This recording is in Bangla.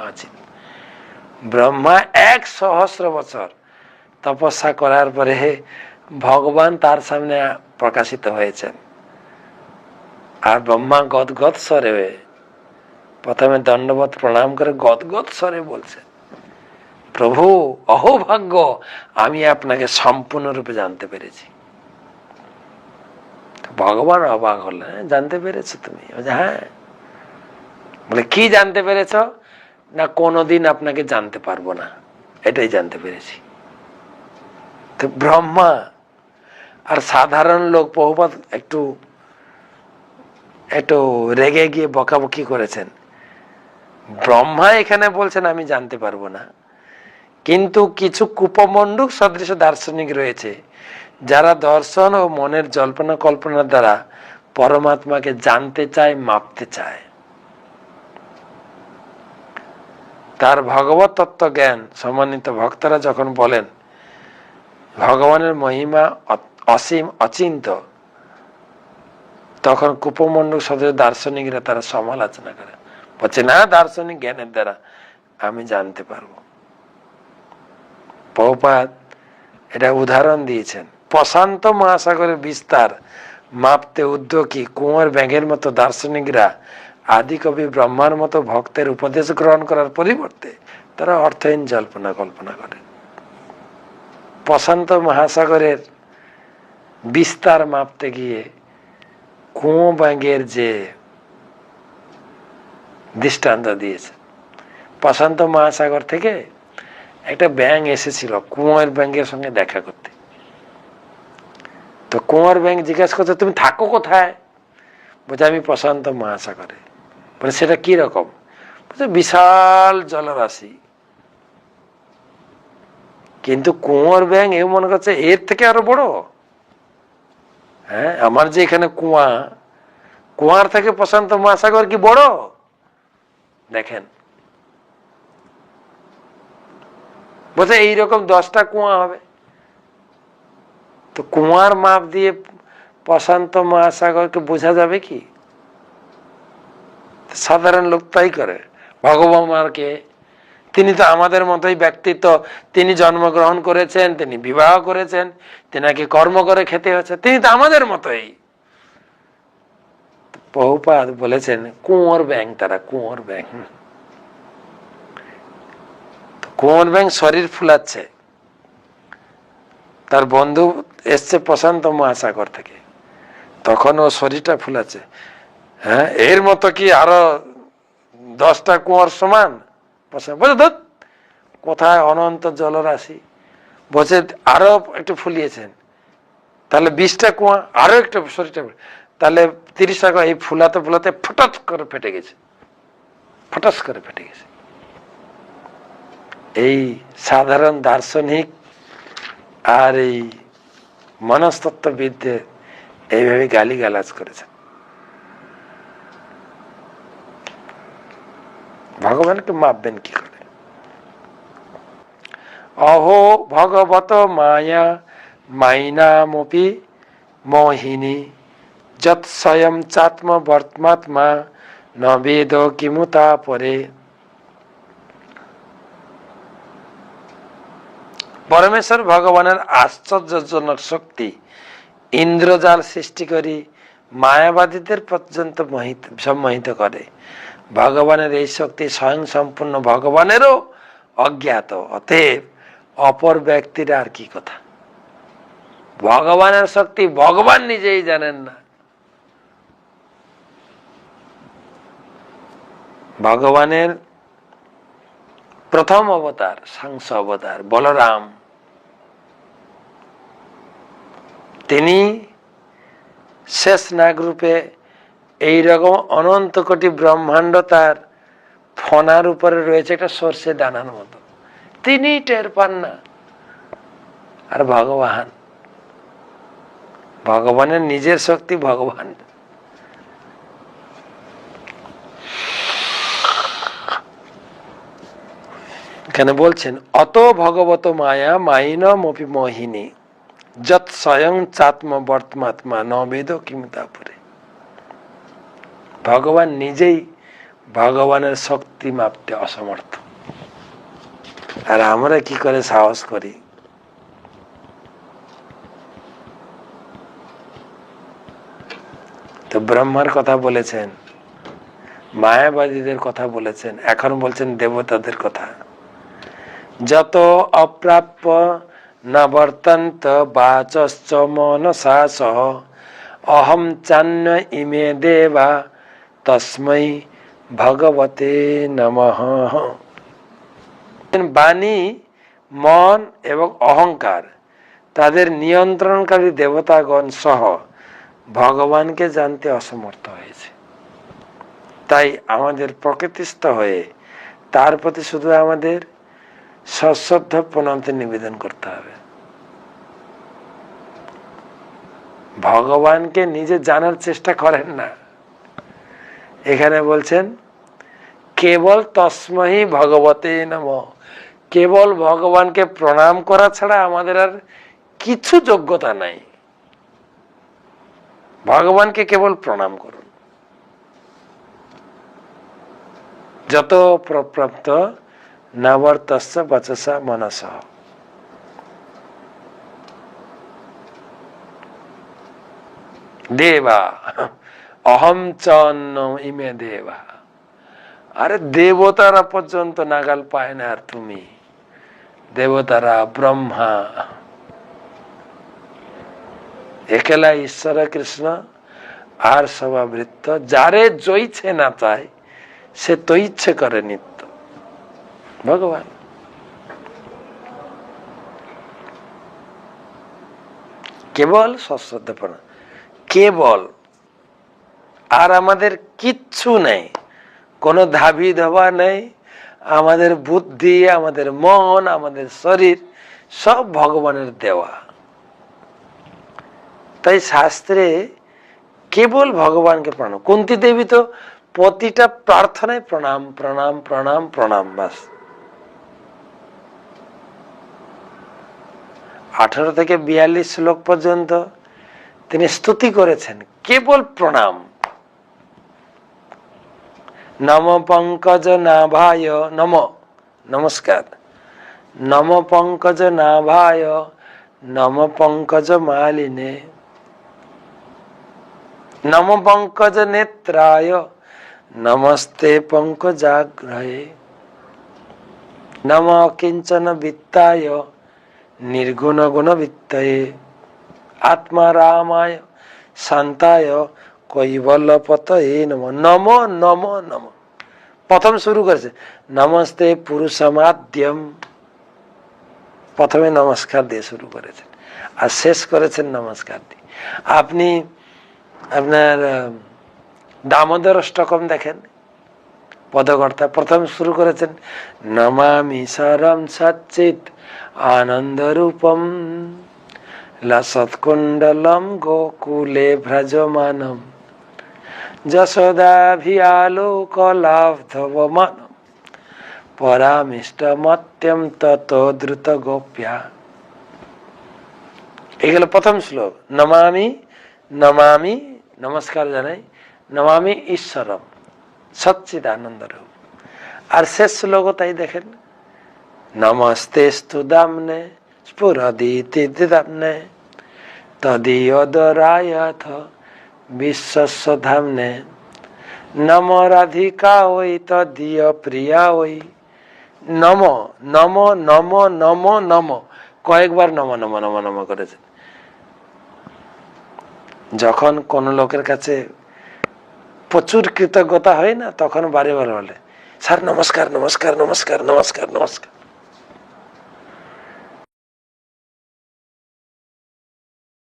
আছেন ব্রহ্মা এক সহস্র বছর তপস্যা করার পরে ভগবান তার সামনে প্রকাশিত হয়েছেন। আর ব্রহ্মা গদগদ স্বরে প্রথমে দণ্ডবত প্রণাম করে গদগদ স্বরে বলছেন প্রভু অহোভাগ্য আমি আপনাকে সম্পূর্ণরূপে জানতে পেরেছি। ভগবান অবাক হলেন "হ্যাঁ, জানতে পেরেছ তুমি? হ্যাঁ। বলে কি জানতে পেরেছ? না কোনোদিন আপনাকে জানতে পারব না। এটাই জানতে পেরেছি। তো ব্রহ্মা আর সাধারণ লোক বহুপাত একটু একটু রেগে গিয়ে বকাবকি করেছেন। ব্রহ্মা এখানে বলছেন, আমি জানতে পারব না। কিন্তু কিছু কুপমণ্ডুক সদৃশ দার্শনিক রয়েছে, যারা দর্শন ও মনের জল্পনা কল্পনার দ্বারা পরমাত্মাকে জানতে চায়, মাপতে চায়। তার ভগবত তত্ত্ব জ্ঞান সম্মানিত ভক্তরা যখন বলেন, ভগবানের মহিমা অসীম, অচিন্ত, তখন কুপমণ্ডল সদস্য দার্শনিকরা তারা সমালোচনা করে। বলছে, না, দার্শনিক জ্ঞানের দ্বারা আমি জানতে পারব। বহুপাত এটা উদাহরণ দিয়েছেন। প্রশান্ত মহাসাগরের বিস্তার মাপতে উদ্যোগী কুঁয়ার ব্যাঙের মতো দার্শনিকরা আদি কবি ব্রহ্মার মতো ভক্তের উপদেশ গ্রহণ করার পরিবর্তে তারা অর্থহীন জল্পনা কল্পনা করে। প্রশান্ত মহাসাগরের বিস্তার মাপতে গিয়ে কুঁয়ো ব্যাঙের যে দৃষ্টান্ত দিয়েছে প্রশান্ত মহাসাগর থেকে একটা ব্যাঙ এসেছিল কুঁয়ার ব্যাঙের সঙ্গে দেখা করতে। তো কুঁয়ার ব্যাঙ জিজ্ঞাসা করছে, তুমি থাকো কোথায়? বলছে, আমি প্রশান্ত মহাসাগরে। বলে সেটা কি রকম? বলছে বিশাল জলরাশি। কিন্তু কুঁয়ার ব্যাঙ এ মনে করছে এর থেকে আরও বড়। হ্যাঁ আমার যে এখানে কুয়া, কুয়ার থেকে প্রশান্ত মহাসাগর কি বড়? দেখেন। বলছে এইরকম দশটা কুয়া হবে। তো কুয়ার মাপ দিয়ে প্রশান্ত মহাসাগরকে বোঝা যাবে কি? সাধারণ লোক তাই করে। ভগবানকে তিনি তো আমাদের মতোই ব্যক্তিত্ব। তিনি জন্মগ্রহণ করেছেন, তিনি বিবাহ করেছেন, তেনাকে কর্ম করে খেতে হচ্ছে তিনি তো আমাদের মতোই। বহুপাত বলেছেন, কুঁয়র ব্যাং তারা, কুঁয়র ব্যাং কুঁয়র ব্যাং শরীর ফুলাচ্ছে। তার বন্ধু এসছে প্রশান্ত মহাসাগর থেকে। তখন ও শরীরটা ফুলাচ্ছে। হ্যাঁ এর মতো কি আরও দশটা কুয়ার সমান? কোথায় অনন্ত জলরাশি? বলছে আরও একটু ফুলিয়েছেন। তাহলে বিশটা কুয়া, আরও একটু শরীরটা তাহলে তিরিশ টাকা এই ফুলাতে ফুলাতে ফটাস করে ফেটে গেছে। ফটাস করে ফেটে গেছে। এই সাধারণ দার্শনিক আর এই মনস্তত্ত্ববিদদের এইভাবে গালি গালাজ করেছেন। ভগবানকে মাপবেন কি করে? অহো ভগবত মায়া, মাইনামপি মোহিনী, যৎ স্বয়ং চাত্ম বর্তমাত্মা ন বেদ কিমুতা পরে। পরমেশ্বর ভগবানের আশ্চর্যজনক শক্তি ইন্দ্রজাল সৃষ্টি করি মায়াবাদীদের পর্যন্ত মোহিত সম্মোহিত করে। ভগবানের এই শক্তি স্বয়ং সম্পূর্ণ ভগবানেরও অজ্ঞাত, অতএব অপর ব্যক্তির আর কি কথা? ভগবানের শক্তি ভগবান নিজেই জানেন না। ভগবানের প্রথম অবতার, সাংস অবতার, বলরাম, তিনি শেষ নাগরূপে এইরকম অনন্ত কোটি ব্রহ্মাণ্ড তার ফনার উপরে রয়েছে, একটা সর্ষে দানার মতো। তিনি টের পান না। আর ভগবান? ভগবানের নিজের শক্তি ভগবান। এখানে বলছেন, অত ভগবত মায়া মাইন মপি মোহিনী, যৎ স্বয়ং চাত্ম বর্তমাত্মা ন বেদ কিমতাপুরে। ভগবান নিজেই ভগবানের শক্তি মাপতে অসমর্থ। আর আমরা কি করে সাহস করি? তো ব্রহ্মার কথা বলেছেন, মায়াবাদীদের কথা বলেছেন, এখন বলছেন দেবতাদের কথা। যত অপ্রাপ্য নবর্তন্ত বাচশ্চ মনসা সহ, অহম চান্ন ইমে দেবা তস্মৈ ভগবতে নমঃ বাণী মন এবং অহংকার তাদের নিয়ন্ত্রণকারী দেবতাগণ সহ ভগবানকে জানতে অসমর্থ হয়েছে তাই আমাদের প্রকৃতিস্থ হয়ে তার প্রতি শুধু আমাদের সশ্রদ্ধ প্রণামতে নিবেদন করতে হবে। ভগবানকে নিজে জানার চেষ্টা করেন না। এখানে বলছেন, কেবল তসমহি ভগবতে নম। কেবল ভগবানকে প্রণাম করা ছাড়া আমাদের আর কিছু যোগ্যতা নাই। ভগবানকে কেবল প্রণাম করুন। যত প্রপ্রাপ্ত নবর্তস্য বচসা মনস। দেবা। অহম চন্ন ইমে দেবা। আরে দেবতারা পর্যন্ত নাগাল পায় না আর তুমি। দেবতারা ব্রহ্মা। একেলা ঈশ্বর কৃষ্ণ আর সভাবৃত্ত যারে জইছে না চায় সে তো ইচ্ছে করে নিত্য। ভগবান। কেবল সশ্রদ্ধপনা। কেবল আর আমাদের কিচ্ছু নেই। কোনো ধাবি ধবা নেই। আমাদের বুদ্ধি, আমাদের মন, আমাদের শরীর সব ভগবানের দেওয়া। তাই শাস্ত্রে কেবল ভগবানকে প্রণাম। কুন্তি দেবী তো প্রতিটা প্রার্থনায় প্রণাম প্রণাম প্রণাম প্রণাম, বাস। আঠারো থেকে বিয়াল্লিশ শ্লোক পর্যন্ত তিনি স্তুতি করেছেন। কেবল প্রণাম। नम पङ्कज नाभाय नम। नमस्कार। नम पङ्कज नाभाय नम पङ्कज मालिने नम पङ्कज नेत्राय नमस्ते पङ्कजाग्रहे नम किञ्चन वित्ताय निर्गुणगुणवित्तये। आत्मा रामाय शान्ताय রামায় শান্তায় কৈবল্যপতয়ে নম। নম নম নম। প্রথম শুরু করেছে, নমস্তে পুরুষমাদ্যম। প্রথমে নমস্কার দিয়ে শুরু করেছেন, আর শেষ করেছেন নমস্কার দিয়ে। আপনি আপনার দামোদর অষ্টকম দেখেন, পদকর্তা প্রথম শুরু করেছেন, নমামি সরম সচ্চিত আনন্দ রূপম লসৎকুণ্ডলম গোকুলে ভ্রজমানম। যশোদাভিয়ালোকলাভধবমানম পরামিষ্টমত্যম তত দ্রুত গোপ্যা এগুলো প্রথম শ্লোক। নমামি নমামি, নমস্কার জানাই। নমামি ঈশ্বরম সচ্চিদানন্দ রূপ আর শেষ শ্লোক তাই দেখেন। নমস্তে স্তু দামনে স্ফুরদিতি দামনে তদীয়দরায়থ বিশ্বস্ব ধামনে নম রাধিকা ওই তদীয় প্রিয়া ওই নম নম নম নম নম কয়েকবার নম নম নম নম করেছেন যখন কোন লোকের কাছে প্রচুর কৃতজ্ঞতা হয় না তখন বারে বারে বলে স্যার নমস্কার নমস্কার নমস্কার নমস্কার নমস্কার